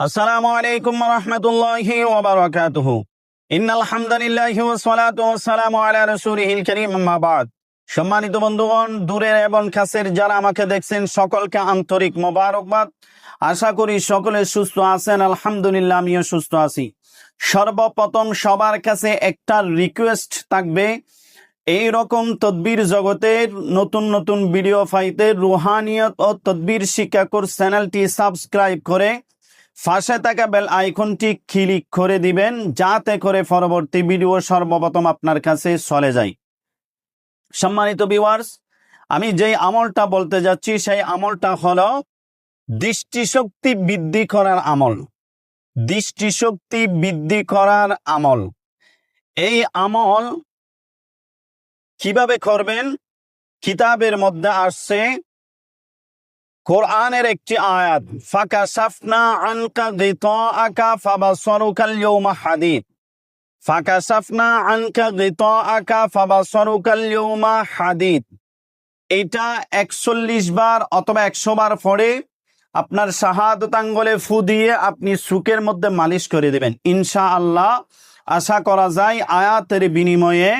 আসসালামু আলাইকুম রহমতুল্লাহি ওবরাকাতুহ। ইন আলহামদুলিল্লাহি ওয়াসসালাতু ওয়াসসালামু আলা সম্মানিত বন্ধুগণ, দূরের এবং কাছের যারা আমাকে দেখছেন, সকলকে আন্তরিক মোবারকবাদ। আশা করি সকলে সুস্থ আছেন, আলহামদুলিল্লাহ আমিও সুস্থ আছি। সর্বপ্রথম সবার কাছে একটা রিকোয়েস্ট থাকবে। এই রকম তদ্বির জগতের নতুন নতুন ভিডিও ফাইতে রুহানিয়ত ও তদ্বির শিক্ষাকুর চ্যানেলটি সাবস্ক্রাইব করে পাশে থাকা বেল আইকনটি ক্লিক করে দিবেন, যাতে করে পরবর্তী ভিডিও সর্বপ্রথম আপনার কাছে চলে যায়। সম্মানিত ভিউয়ার্স আমি যেই আমলটা বলতে যাচ্ছি, সেই আমলটা হলো দৃষ্টিশক্তি বৃদ্ধি করার আমল। দৃষ্টিশক্তি বৃদ্ধি করার আমল। এই আমল কীভাবে করবেন? কিতাবের মধ্যে আসছে কোরআনের একটি আয়াত ফাঁকা সাফনা আনকা গিতাআকা ফাবাসরুকাল ইয়াউমা হাদিদ। ফাঁকা সাফনা আনকা গিতাআকা ফাবাসরুকাল ইয়াউমা হাদিদ। এটা একচল্লিশ বার অথবা একশো বার পরে আপনার শাহাদতাঙ্গলে ফু দিয়ে আপনি সুকের মধ্যে মালিশ করে দেবেন। ইনশা আল্লাহ আশা করা যায় আয়াতের বিনিময়ে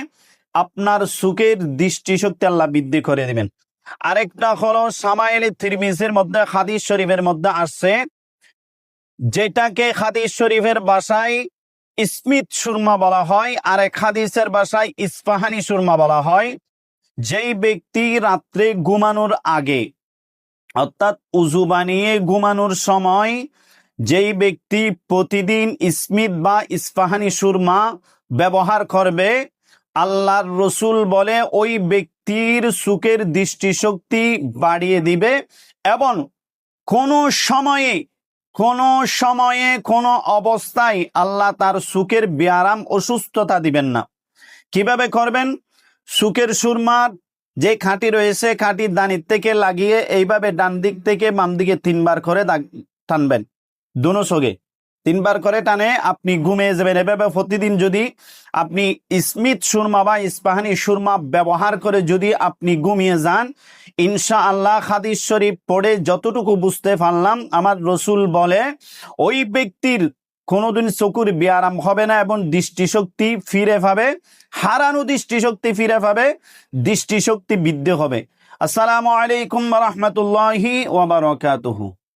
আপনার সুকের দৃষ্টিশক্তি আল্লাহ বৃদ্ধি করে দেবেন। আরেকটা হলো সামাইল তিরমিজের মধ্যে, হাদিস শরীফের মধ্যে আসছে, যেটাকে হাদিস শরীফের বাসায় স্মিত সুরমা বলা হয় আর এক হাদিসের বাসায় ইস্পাহানি সুরমা বলা হয়। যেই ব্যক্তি রাত্রে ঘুমানোর আগে, অর্থাৎ উজু বানিয়ে ঘুমানোর সময়, যেই ব্যক্তি প্রতিদিন স্মিত বা ইস্পাহানি সুরমা ব্যবহার করবে আল্লাহর রসুল বলে, ওই ব্যক্তির সুখের দৃষ্টিশক্তি বাড়িয়ে দিবে এবং কোনো সময়ে কোনো সময়ে, কোনো অবস্থায় আল্লাহ তার সুখের ব্যায়াম অসুস্থতা দিবেন না। কীভাবে করবেন? সুখের সুরমার যে খাঁটি রয়েছে, খাঁটির দানির থেকে লাগিয়ে এইভাবে ডান দিক থেকে বাম দিকে তিনবার করে টানবেন। দুনো সগে তিনবার করে টানে, আপনি ঘুমিয়ে যাবেন। এভাবে প্রতিদিন যদি আপনি স্মিত সুরমা বা ইস্পাহানি সুরমা ব্যবহার করে যদি আপনি ঘুমিয়ে যান ইনশা আল্লাহ হাদিস শরীফ পড়ে যতটুকু বুঝতে পারলাম, আমার রসুল বলে, ওই ব্যক্তির কোনোদিন চকুর ব্যায়াম হবে না এবং দৃষ্টিশক্তি ফিরে পাবে, হারানো দৃষ্টিশক্তি ফিরে পাবে, দৃষ্টিশক্তি বৃদ্ধি হবে। আসসালামু আলাইকুম রহমতুল্লাহি ওবরাকাতুহু